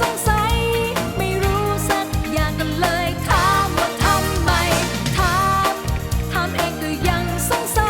สงสัย ไม่รู้สักอย่างกันเลย ถามว่าทำไม ถาม ถามเองก็ยังสงสัย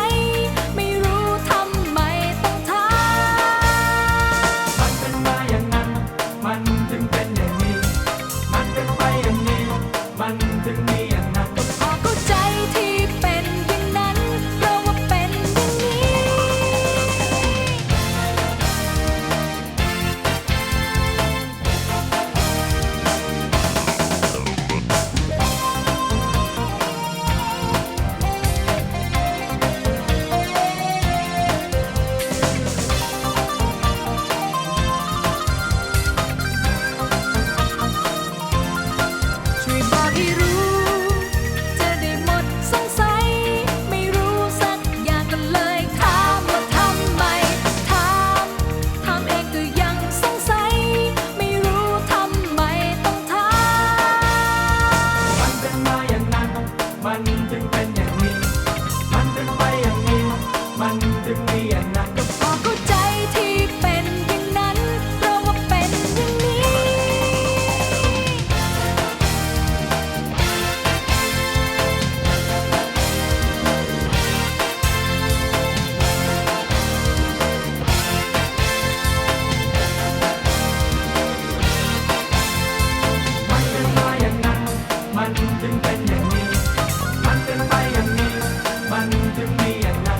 to me and I